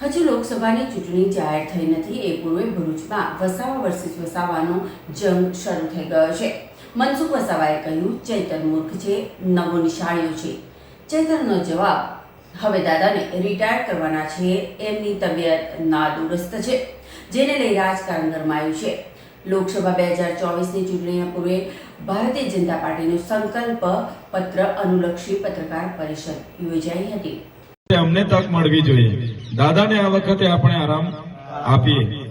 હજુ લોકસભાની ચૂંટણી જાહેર થઈ નથી, એ પૂર્વે ભરૂચમાં વસાવા વર્સિસ વસાવાનો જંગ શરૂ થઈ ગયો છે. મનસુખ વસાવાએ કહ્યું, ચૈતર મૂર્ખ છે, નવો નિશાળ્યો છે. ચૈતરનો જવાબ, હવે દાદાને રિટાયર કરવાના છે, એમની તબિયત નાદુરસ્ત છે, જેને લઈ રાજકારણ ગરમાયું છે. લોકસભા બે હજાર ચોવીસની ચૂંટણીના પૂર્વે ભારતીય જનતા પાર્ટીનું સંકલ્પ પત્ર અનુલક્ષી પત્રકાર પરિષદ યોજાઈ હતી. અમને તક મળવી જોઈએ. દાદાને આ વખતે આપણે આરામ આપીએ.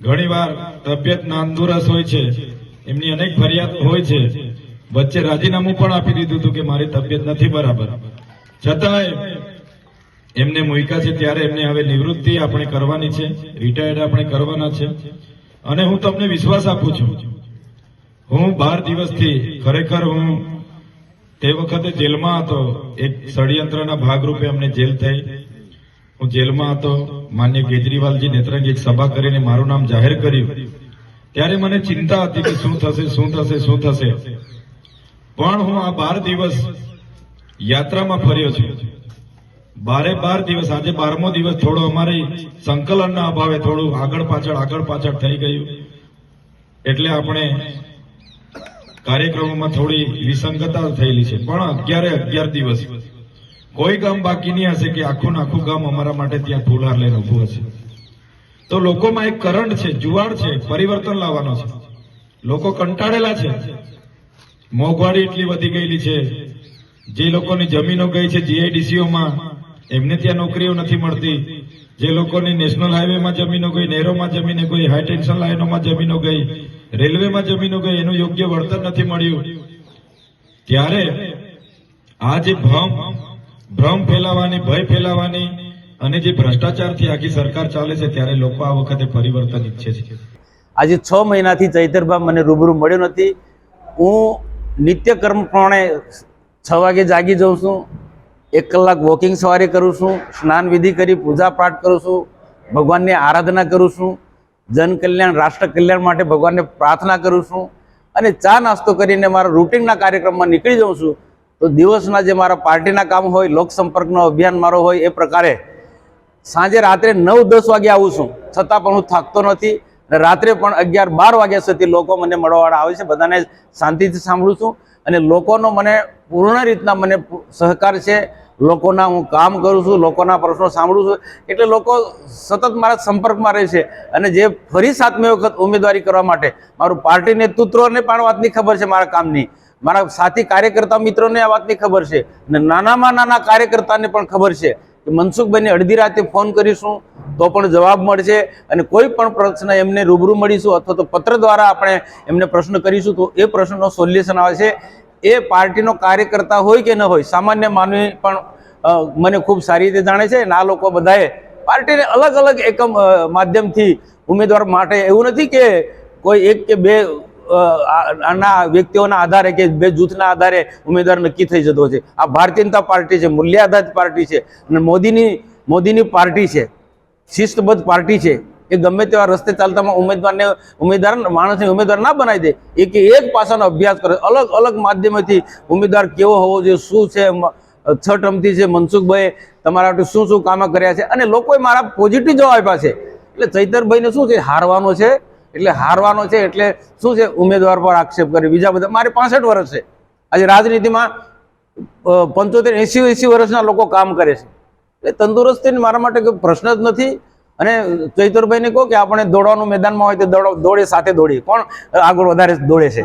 ઘણી વાર તબિયત નાંદુરસ હોય છે. એમની અનેક ફરિયાદ હોય છે. વચ્ચે રાજીનામું પણ આપી દીધું હતું કે મારી તબિયત નથી બરાબર. છતાંય એમને મૂક્યા છે ત્યારે એમને હવે નિવૃત્તિ આપણે કરવાની છે. રિટાયર્ડ આપણે કરવાના છે. અને હું તમને વિશ્વાસ આપું છું. હું બાર દિવસથી ખરેખર હું તે વખતે જેલમાં હતો. એક ષડયંત્રના ભાગરૂપે અમને જેલ થઈ. હું જેલમાં હતો. માન્ય કેજરીવાલજી નેત્રંગ એક સભા કરીને મારું નામ જાહેર કર્યું. ત્યારે મને ચિંતા હતી કે શું થશે શું થશે શું થશે. પણ હું આ બાર દિવસ યાત્રામાં ફર્યો છું. બારે બાર દિવસ, આજે બારમો દિવસ થોડો અમારી સંકલનના અભાવે થોડું આગળ પાછળ આગળ પાછળ થઈ ગયું. એટલે આપણે કાર્યક્રમોમાં થોડી વિસંગતા થયેલી છે. પણ અગિયારે અગિયાર દિવસ. કોઈ ગામ બાકી નહીં હશે કે આખું આખું ગામ અમારા માટે ત્યાં ફૂલહાર લઈને ઉભું હશે. તો લોકોમાં એક કરંટ છે, જુવાળ છે, પરિવર્તન લાવવાનો છે. લોકો કંટાળેલા છે. મોંઘવારી એટલી વધી ગયેલી છે. જે લોકોની જમીનો ગઈ છે જીઆઈડીસીઓમાં એમને ત્યાં નોકરીઓ નથી મળતી. જે લોકોની નેશનલ હાઈવેમાં જમીનો ગઈ, નહેરોમાં જમીનો ગઈ હાઈ ટેન્શન લાઈનોમાં જમીનો ગઈ, રેલવેમાં જમીનો ગઈ, એનું યોગ્ય વળતર નથી મળ્યું. ત્યારે આ જે ભ્રમ ભ્રમ ફેલાવાની, ભય ફેલાવાની અને જે ભ્રષ્ટાચારથી આખી સરકાર ચાલે છે, ત્યારે લોકો આ વખતે પરિવર્તન ઈચ્છે છે. આજે છ મહિનાથી ચૈતરબા મને રૂબરૂ મળ્યો નથી. હું નિત્યકર્મ પ્રમાણે છ વાગે જાગી જાઉં છું. એક કલાક વોકિંગ સવારે કરું છું, સ્નાન વિધિ કરી, પૂજા પાઠ કરું છું, ભગવાનની આરાધના કરું છું, જન કલ્યાણ, રાષ્ટ્ર કલ્યાણ માટે ભગવાનને પ્રાર્થના કરું છું અને ચા નાસ્તો કરીને મારા રૂટિનના કાર્યક્રમમાં નીકળી જાઉં છું, તો દિવસના જે મારા પાર્ટીના કામ હોય લોકસંપર્કનો અભિયાન મારો હોય, એ પ્રકારે સાંજે રાત્રે નવ દસ વાગે આવું છું. છતાં પણ હું થાકતો નથી રાત્રે પણ અગિયાર બાર વાગ્યા સુધી લોકો મને મળવાવાળા આવે છે, બધાને શાંતિથી સાંભળું છું અને લોકોનો મને પૂર્ણ રીતના મને સહકાર છે લોકોના હું કામ કરું છું, લોકોના પ્રશ્નો સાંભળું છું, એટલે લોકો સતત મારા સંપર્કમાં રહે છે. અને જે ફરી સાતમી વખત ઉમેદવારી કરવા માટે મારું પાર્ટી નેતૃત્વને પણ વાતની ખબર છે મારા કામની. મારા સાથી કાર્યકર્તા મિત્રોને આ વાતની ખબર છે. અને નાનામાં નાના કાર્યકર્તાને પણ ખબર છે કે મનસુખભાઈને અડધી રાતે ફોન કરીશું તો પણ જવાબ મળશે અને કોઈ પણ પ્રશ્ન એમને રૂબરૂ મળીશું અથવા તો પત્ર દ્વારા આપણે એમને પ્રશ્ન કરીશું તો એ પ્રશ્નનો સોલ્યુશન આવે છે. એ પાર્ટીનો કાર્યકર્તા હોય કે ન હોય, સામાન્ય માનવી પણ મને ખૂબ સારી રીતે જાણે છે. આ લોકો બધાએ પાર્ટીને અલગ અલગ એકમ માધ્યમથી ઉમેદવાર માટે એવું નથી કે કોઈ એક કે બે આના વ્યક્તિઓના આધારે કે બે જૂથના આધારે ઉમેદવાર નક્કી થઈ જતો છે. આ ભારતીય જનતા પાર્ટી છે મૂલ્ય આધારિત પાર્ટી છે અને મોદીની મોદીની પાર્ટી છે, શિસ્તબદ્ધ પાર્ટી છે. એ ગમે તેવા રસ્તે ચાલતામાં ઉમેદવારને ઉમેદવાર માણસને ઉમેદવાર ના બનાવી દે, એ કે એક પાસાનો અભ્યાસ કરે. અલગ અલગ માધ્યમથી ઉમેદવાર કેવો હોવો જોઈએ, શું છે છ ટર્મથી છે મનસુખભાઈ તમારા માટે શું શું કામ કર્યા છે? અને લોકોએ મારા પોઝિટિવ જવાબ આપ્યા છે. એટલે ચૈતરભાઈને શું છે, હારવાનો છે, એટલે હારવાનો છે, એટલે શું છે, ઉમેદવાર પર આક્ષેપ કરે. બીજા બધા, મારે પાસઠ વર્ષ છે. આજે રાજનીતિમાં પંચોતેર એંસી એંસી વર્ષના લોકો કામ કરે છે. એટલે તંદુરસ્તી મારા માટે કોઈ પ્રશ્ન જ નથી. અને ચૈતરભાઈને કહો કે આપણે દોડવાનું મેદાનમાં હોય તો દોડે સાથે દોડીએ. કોણ આગળ વધારે દોડે છે?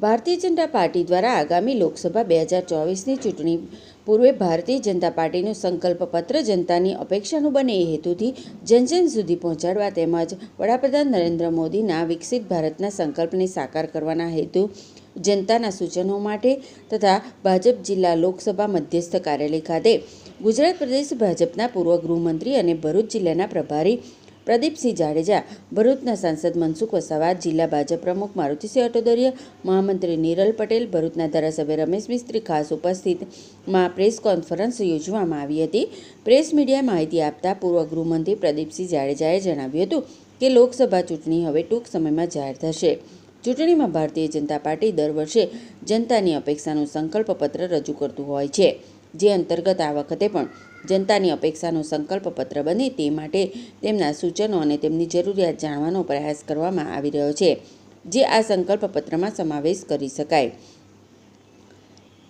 ભારતીય જનતા પાર્ટી દ્વારા આગામી લોકસભા બે હજાર ચોવીસની ચૂંટણી પૂર્વે ભારતીય જનતા પાર્ટીનું સંકલ્પ પત્ર જનતાની અપેક્ષાનું બને એ હેતુથી જન જન સુધી પહોંચાડવા તેમજ વડાપ્રધાન નરેન્દ્ર મોદીના વિકસિત ભારતના સંકલ્પને સાકાર કરવાના હેતુ જનતાના સૂચનો માટે તથા ભાજપ જિલ્લા લોકસભા મધ્યસ્થ કાર્યાલય ખાતે ગુજરાત પ્રદેશ ભાજપના પૂર્વ ગૃહમંત્રી અને ભરૂચ જિલ્લાના પ્રભારી પ્રદીપસિંહ જાડેજા, ભરૂચના સાંસદ મનસુખ વસાવા, જિલ્લા ભાજપ પ્રમુખ મારુતિસિંહ અટોદરિયા, મહામંત્રી નીરલ પટેલ, ભરૂચના ધારાસભ્ય રમેશ મિસ્ત્રી ખાસ ઉપસ્થિતમાં પ્રેસ કોન્ફરન્સ યોજવામાં આવી હતી. પ્રેસ મીડિયાએ માહિતી આપતા પૂર્વ ગૃહમંત્રી પ્રદીપસિંહ જાડેજાએ જણાવ્યું હતું કે લોકસભા ચૂંટણી હવે ટૂંક સમયમાં જાહેર થશે. ચૂંટણીમાં ભારતીય જનતા પાર્ટી દર વર્ષે જનતાની અપેક્ષાનું સંકલ્પ પત્ર રજૂ કરતું હોય છે. જે અંતર્ગત આ વખતે પણ જનતાની અપેક્ષાનું સંકલ્પપત્ર બને તે માટે તેમના સૂચનો અને તેમની જરૂરિયાત જાણવાનો પ્રયાસ કરવામાં આવી રહ્યો છે, જે આ સંકલ્પપત્રમાં સમાવેશ કરી શકાય.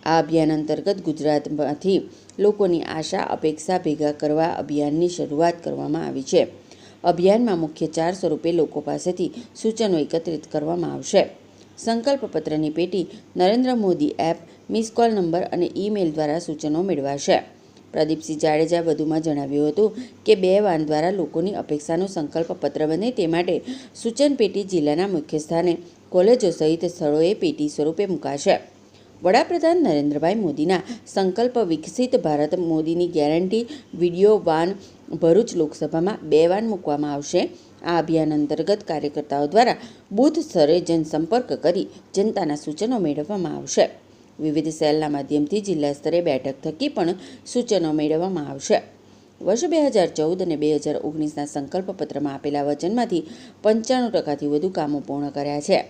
આ અભિયાન અંતર્ગત ગુજરાતમાંથી લોકોની આશા અપેક્ષા ભેગા કરવા અભિયાનની શરૂઆત કરવામાં આવી છે. અભિયાનમાં મુખ્ય ચાર સ્વરૂપે લોકો પાસેથી સૂચનો એકત્રિત કરવામાં આવશે. સંકલ્પપત્રની પેટી Narendra Modi app, miss call number અને ઈમેલ દ્વારા સૂચનો મેળવાશે. પ્રદીપસિંહ જાડેજા વધુમાં જણાવ્યું હતું કે બે વાન દ્વારા લોકોની અપેક્ષાનો સંકલ્પપત્ર બને તે માટે સૂચન પેટી જિલ્લાના મુખ્ય સ્થાને કોલેજો સહિત સ્થળોએ પેટી સ્વરૂપે મુકાશે. વડાપ્રધાન નરેન્દ્રભાઈ મોદીના સંકલ્પ વિકસિત ભારત મોદીની ગેરંટી, વીડિયો, વાન ભરૂચ લોકસભામાં બે વાર મૂકવામાં આવશે. આ અભિયાન અંતર્ગત કાર્યકર્તાઓ દ્વારા બુથ સ્તરે જનસંપર્ક કરી જનતાના સૂચનો મેળવવામાં આવશે. વિવિધ સેલના માધ્યમથી જિલ્લા સ્તરે બેઠક થકી પણ સૂચનો મેળવવામાં આવશે. વર્ષ બે હજાર ચૌદ અને બે હજાર ઓગણીસના સંકલ્પપત્રમાં આપેલા વચનમાંથી પંચાણું ટકાથી વધુ કામો પૂર્ણ કર્યા છે.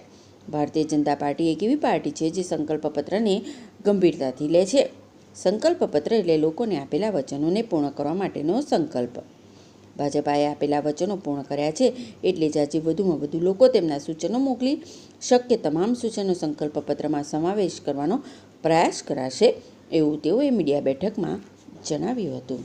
ભારતીય જનતા પાર્ટી એક એવી પાર્ટી છે જે સંકલ્પપત્રને ગંભીરતાથી લે છે. સંકલ્પપત્ર એટલે લોકોને આપેલા વચનોને પૂર્ણ કરવા માટેનો સંકલ્પ. ભાજપાએ આપેલા વચનો પૂર્ણ કર્યા છે એટલે જ આજે વધુમાં વધુ લોકો તેમના સૂચનો મોકલી શક્ય તમામ સૂચનો સંકલ્પપત્રમાં સમાવેશ કરવાનો પ્રયાસ કરાશે, એવું તેઓએ મીડિયા બેઠકમાં જણાવ્યું હતું.